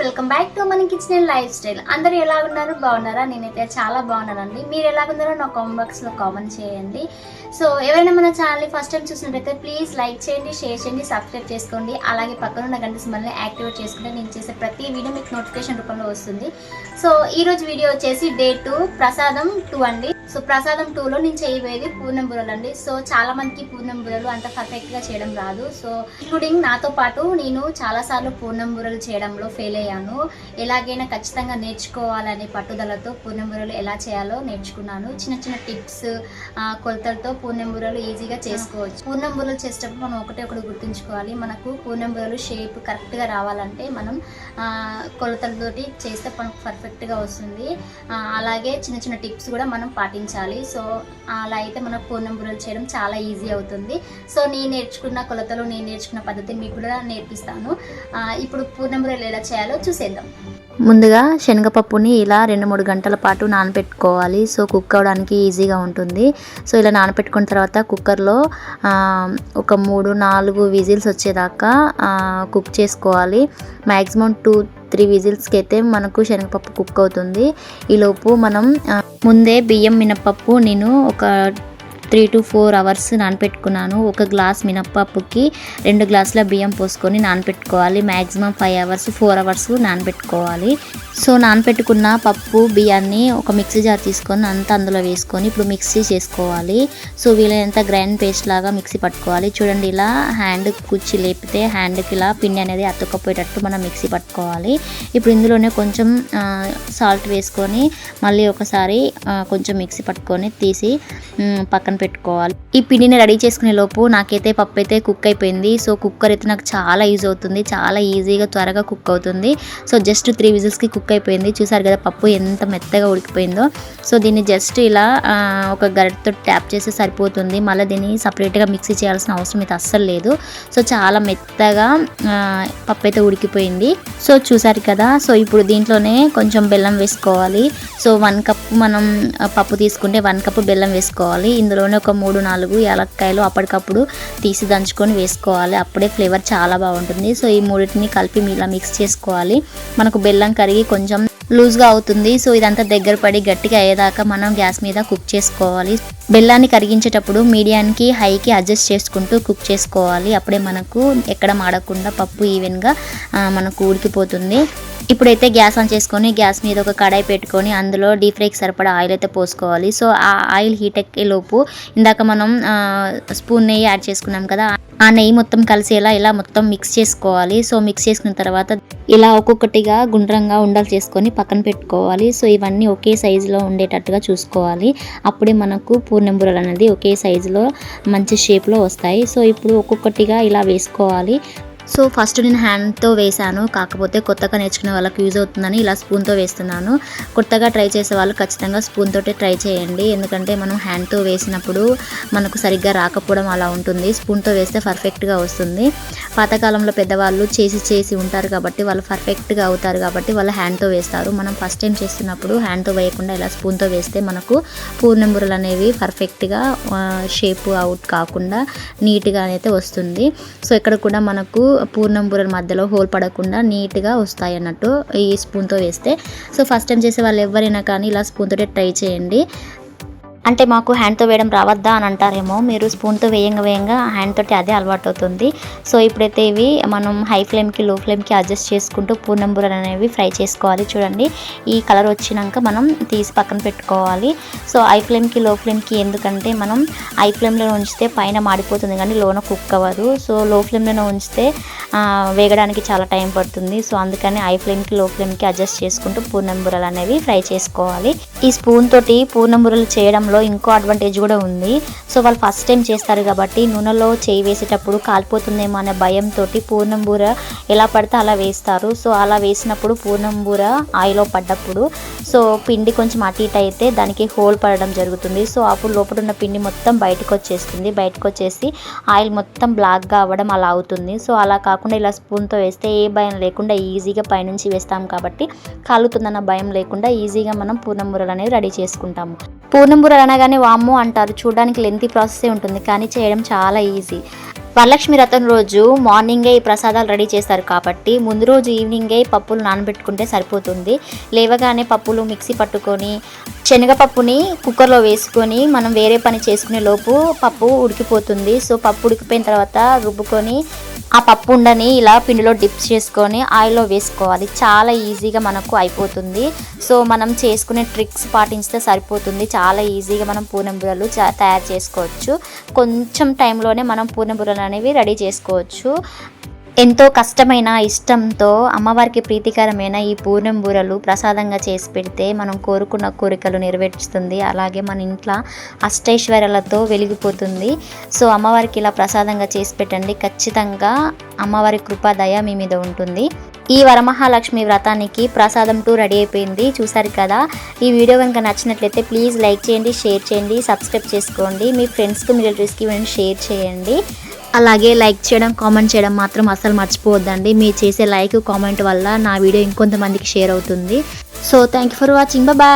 Welcome back to మన kitchen and lifestyle అందరూ ఎలా ఉన్నారు? బాగున్నారా? నేనైతే చాలా బాగున్నానండి. మీరు ఎలా ఉన్నారో నా కామెంట్ బాక్స్లో కామెంట్ చేయండి. సో ఎవరైనా మన ఛానల్ని ఫస్ట్ టైం చూసినట్టయితే ప్లీజ్ లైక్ చేయండి షేర్ చేయండి సబ్స్క్రైబ్ చేసుకోండి. అలాగే పక్కన ఉన్న గంట సింబల్ని యాక్టివేట్ చేసుకుంటే నేను చేసే ప్రతి వీడియో మీకు నోటిఫికేషన్ రూపంలో వస్తుంది. సో ఈరోజు వీడియో వచ్చేసి డే టూ ప్రసాదం టూ అండి. సో ప్రసాదం టూలో నేను చేయబోయేది పూర్ణం బురలు అండి. సో చాలా మందికి పూర్ణం బురలు అంత పర్ఫెక్ట్గా చేయడం రాదు. సో ఇంక్లూడింగ్ నాతో పాటు నేను చాలాసార్లు పూర్ణం బురలు చేయడంలో ఫెయిల్ అయ్యాను. ఎలాగైనా ఖచ్చితంగా నేర్చుకోవాలనే పట్టుదలతో పూర్ణం ఎలా చేయాలో నేర్చుకున్నాను. చిన్న చిన్న టిప్స్ కొలతలతో పూర్ణం ఈజీగా చేసుకోవచ్చు. పూర్ణం చేసేటప్పుడు మనం ఒకటే ఒకటి గుర్తుంచుకోవాలి. మనకు పూర్ణం షేప్ కరెక్ట్గా రావాలంటే మనం కొలతలతోటి చేస్తే మనకు పర్ఫెక్ట్గా వస్తుంది. అలాగే చిన్న చిన్న టిప్స్ కూడా మనం పాటించాలి. సో అలా అయితే మనకు పూర్ణం చేయడం చాలా ఈజీ అవుతుంది. సో నేను నేర్చుకున్న కొలతలు నేను నేర్చుకున్న పద్ధతి మీకు కూడా నేర్పిస్తాను. ఇప్పుడు పూర్ణం ఎలా చేయాలో చూసేద్దాం. ముందుగా శనగపప్పుని ఇలా రెండు మూడు గంటల పాటు నానబెట్టుకోవాలి. సో కుక్ అవడానికి ఈజీగా ఉంటుంది. సో ఇలా నానబెట్టుకున్న తర్వాత కుక్కర్లో ఒక మూడు నాలుగు విజిల్స్ వచ్చేదాకా కుక్ చేసుకోవాలి. మ్యాక్సిమం టూ త్రీ విజిల్స్కి అయితే మనకు శనగపప్పు కుక్ అవుతుంది. ఈలోపు మనం ముందే బియ్యం మినపప్పు నేను ఒక త్రీ టు ఫోర్ అవర్స్ నానపెట్టుకున్నాను. ఒక గ్లాస్ మినప్పప్పుకి రెండు గ్లాసుల బియ్యం పోసుకొని నానపెట్టుకోవాలి. Maximum five hours four hours నానపెట్టుకోవాలి. So నానపెట్టుకున్న పప్పు బియ్యాన్ని ఒక మిక్సీ జార్ తీసుకొని అంతా అందులో వేసుకొని ఇప్పుడు మిక్సీ చేసుకోవాలి. సో వీలైనంత గ్రైండ్ పేస్ట్ లాగా మిక్సీ పట్టుకోవాలి. చూడండి ఇలా హ్యాండ్ కుచ్చి లేపితే హ్యాండ్కి ఇలా పిండి అనేది అతుక్కపోయేటట్టు మనం మిక్సీ పట్టుకోవాలి. ఇప్పుడు ఇందులోనే కొంచెం సాల్ట్ వేసుకొని మళ్ళీ ఒకసారి కొంచెం మిక్సీ పట్టుకొని తీసి పక్కన పెట్టుకోవాలి. ఈ పిండిని రెడీ చేసుకునే లోపు నాకైతే పప్పు అయితే కుక్ అయిపోయింది. సో కుక్కర్ అయితే నాకు చాలా యూజ్ అవుతుంది. చాలా ఈజీగా త్వరగా కుక్ అవుతుంది. సో జస్ట్ త్రీ విజిల్స్కి కుక్ అయిపోయింది. చూసారు కదా పప్పు ఎంత మెత్తగా ఉడికిపోయిందో. సో దీన్ని జస్ట్ ఇలా ఒక గరిటతో ట్యాప్ చేస్తే సరిపోతుంది. మళ్ళీ దీన్ని సపరేట్గా మిక్సీ చేయాల్సిన అవసరం అయితే అస్సలు లేదు. సో చాలా మెత్తగా పప్పు అయితే ఉడికిపోయింది. సో చూసారు కదా సో ఇప్పుడు దీంట్లోనే కొంచెం బెల్లం వేసుకోవాలి. సో వన్ కప్ మనం పప్పు తీసుకుంటే వన్ కప్ బెల్లం వేసుకోవాలి. ఇందులో ఇందులోనే ఒక మూడు నాలుగు యాలక్కాయలు అప్పటికప్పుడు తీసి దంచుకొని వేసుకోవాలి. అప్పుడే ఫ్లేవర్ చాలా బాగుంటుంది. సో ఈ మూడింటిని కలిపి ఇలా మిక్స్ చేసుకోవాలి. మనకు బెల్లం కరిగి కొంచెం లూజ్గా అవుతుంది. సో ఇదంతా దగ్గర పడి గట్టిగా అయ్యేదాకా మనం గ్యాస్ మీద కుక్ చేసుకోవాలి. బెల్లాన్ని కరిగించేటప్పుడు మీడియానికి హైకి అడ్జస్ట్ చేసుకుంటూ కుక్ చేసుకోవాలి. అప్పుడే మనకు ఎక్కడ మాడకుండా పప్పు ఈవెన్గా మనకు ఉడికిపోతుంది. ఇప్పుడైతే గ్యాస్ ఆన్ చేసుకొని గ్యాస్ మీద ఒక కడాయి పెట్టుకొని అందులో డీప్ ఫ్రైకి సరిపడా ఆయిల్ అయితే పోసుకోవాలి. సో ఆ ఆయిల్ హీట్ ఎక్కే లోపు ఇందాక మనం స్పూన్ నెయ్యి యాడ్ చేసుకున్నాం కదా ఆ నెయ్యి మొత్తం కలిసేలా ఇలా మొత్తం మిక్స్ చేసుకోవాలి. సో మిక్స్ చేసుకున్న తర్వాత ఇలా ఒక్కొక్కటిగా గుండ్రంగా ఉండలు చేసుకొని పక్కన పెట్టుకోవాలి. సో ఇవన్నీ ఒకే సైజులో ఉండేటట్టుగా చూసుకోవాలి. అప్పుడే మనకు పూర్ణం బుర్రలు అనేది ఒకే సైజులో మంచి షేప్లో వస్తాయి. సో ఇప్పుడు ఒక్కొక్కటిగా ఇలా వేసుకోవాలి. సో ఫస్ట్ నేను హ్యాండ్తో వేశాను. కాకపోతే కొత్తగా నేర్చుకునే వాళ్ళకి యూజ్ అవుతుందని ఇలా స్పూన్తో వేస్తున్నాను. కొత్తగా ట్రై చేసే వాళ్ళు ఖచ్చితంగా స్పూన్ తోటే ట్రై చేయండి. ఎందుకంటే మనం హ్యాండ్తో వేసినప్పుడు మనకు సరిగ్గా రాకపోవడం అలా ఉంటుంది. స్పూన్తో వేస్తే పర్ఫెక్ట్గా వస్తుంది. పాతకాలంలో పెద్దవాళ్ళు చేసి చేసి ఉంటారు కాబట్టి వాళ్ళు పర్ఫెక్ట్గా అవుతారు కాబట్టి వాళ్ళు హ్యాండ్తో వేస్తారు. మనం ఫస్ట్ టైం చేస్తున్నప్పుడు హ్యాండ్తో వేయకుండా ఇలా స్పూన్తో వేస్తే మనకు పూర్ణం బుర్రలు అనేవి పర్ఫెక్ట్గా షేప్ అవుట్ కాకుండా నీట్గా అయితే వస్తుంది. సో ఇక్కడ కూడా మనకు పూర్ణం బుర్రల మధ్యలో హోల్ పడకుండా నీట్గా వస్తాయి అన్నట్టు ఈ స్పూన్తో వేస్తే. సో ఫస్ట్ టైం చేసే వాళ్ళు ఎవరైనా కానీ ఇలా స్పూన్తో ట్రై చేయండి. అంటే మాకు హ్యాండ్తో వేయడం రావద్దా అని అంటారేమో మీరు స్పూన్తో వేయంగా వేయంగా హ్యాండ్ తోటి అదే అలవాటు అవుతుంది సో ఇప్పుడైతే ఇవి మనం హై ఫ్లేమ్కి లో ఫ్లేమ్కి అడ్జస్ట్ చేసుకుంటూ పూర్ణం బుర్రలు అనేవి ఫ్రై చేసుకోవాలి. చూడండి ఈ కలర్ వచ్చినాక మనం తీసి పక్కన పెట్టుకోవాలి. సో హై ఫ్లేమ్కి లో ఫ్లేమ్కి ఎందుకంటే మనం హై ఫ్లేమ్లో ఉంచితే పైన మాడిపోతుంది కానీ లోన కుక్ అవ్వదు. సో లో ఫ్లేమ్లో ఉంచితే వేగడానికి చాలా టైం పడుతుంది. సో అందుకని హై ఫ్లేమ్కి లో ఫ్లేమ్కి అడ్జస్ట్ చేసుకుంటూ పూర్ణం బుర్రలు అనేవి ఫ్రై చేసుకోవాలి. ఈ స్పూన్ తోటి పూర్ణం బుర్రలు చేయడంలో ఇంకో అడ్వాంటేజ్ కూడా ఉంది. సో వాళ్ళు ఫస్ట్ టైం చేస్తారు కాబట్టి నూనెలో చేయి వేసేటప్పుడు కాలిపోతుందేమో అనే భయంతో పూర్ణం బూర ఎలా పడితే అలా వేస్తారు. సో అలా వేసినప్పుడు పూర్ణం బూర ఆయిల్లో పడ్డప్పుడు సో పిండి కొంచెం అటు ఇటు అయితే దానికి హోల్ పడడం జరుగుతుంది. సో అప్పుడు లోపల ఉన్న పిండి మొత్తం బయటకు వచ్చేస్తుంది. బయటకు వచ్చేసి ఆయిల్ మొత్తం బ్లాక్గా అవ్వడం అలా అవుతుంది. సో అలా కాకుండా ఇలా స్పూన్తో వేస్తే ఏ భయం లేకుండా ఈజీగా పైనుంచి వేస్తాం కాబట్టి కాలుతుందన్న భయం లేకుండా ఈజీగా మనం పూర్ణం బూరలు అనేవి రెడీ చేసుకుంటాము. పూర్ణం బూరలు అనగానే వాము అంటారు. చూడడానికి లెంతి ప్రాసెసే ఉంటుంది. కానీ చేయడం చాలా ఈజీ వరలక్ష్మి రథం రోజు మార్నింగే ఈ ప్రసాదాలు రెడీ చేస్తారు కాబట్టి ముందు రోజు ఈవినింగే పప్పులు నానబెట్టుకుంటే సరిపోతుంది. లేవగానే పప్పులు మిక్సీ పట్టుకొని శనగపప్పుని కుక్కర్లో వేసుకొని మనం వేరే పని చేసుకునే లోపు పప్పు ఉడికిపోతుంది. సో పప్పు ఉడికిపోయిన తర్వాత రుబ్బుకొని ఆ పప్పు ఉండని ఇలా పిండిలో డిప్స్ చేసుకొని ఆయిల్లో వేసుకోవాలి. చాలా ఈజీగా మనకు అయిపోతుంది. సో మనం చేసుకునే ట్రిక్స్ పాటించితే సరిపోతుంది. చాలా ఈజీగా మనం పూనం బుర్రలు తయారు చేసుకోవచ్చు. కొంచెం టైంలోనే మనం పూనం బుర్రలు అనేవి రెడీ చేసుకోవచ్చు. ఎంతో కష్టమైన ఇష్టంతో అమ్మవారికి ప్రీతికరమైన ఈ పూర్ణం బూరలు ప్రసాదంగా చేసి పెడితే మనం కోరుకున్న కోరికలు నెరవేర్చుతుంది. అలాగే మన ఇంట్లో అష్టైశ్వర్యాలతో వెలిగిపోతుంది. సో అమ్మవారికి ఇలా ప్రసాదంగా చేసి పెట్టండి. ఖచ్చితంగా అమ్మవారి కృపాదయ మీ మీద ఉంటుంది. ఈ వరమహాలక్ష్మి వ్రతానికి ప్రసాదం టూ రెడీ అయిపోయింది. చూసారు కదా? ఈ వీడియో కనుక నచ్చినట్లయితే ప్లీజ్ లైక్ చేయండి షేర్ చేయండి సబ్స్క్రైబ్ చేసుకోండి. మీ ఫ్రెండ్స్కి మీ రిలేటివ్స్కి ఇవన్నీ షేర్ చేయండి. అలాగే లైక్ చేయడం కామెంట్ చేయడం మాత్రం అసలు మర్చిపోవద్దండి. మీరు చేసే లైక్ కామెంట్ వల్ల నా వీడియో ఇంకొంతమందికి షేర్ అవుతుంది. So thank you for watching bye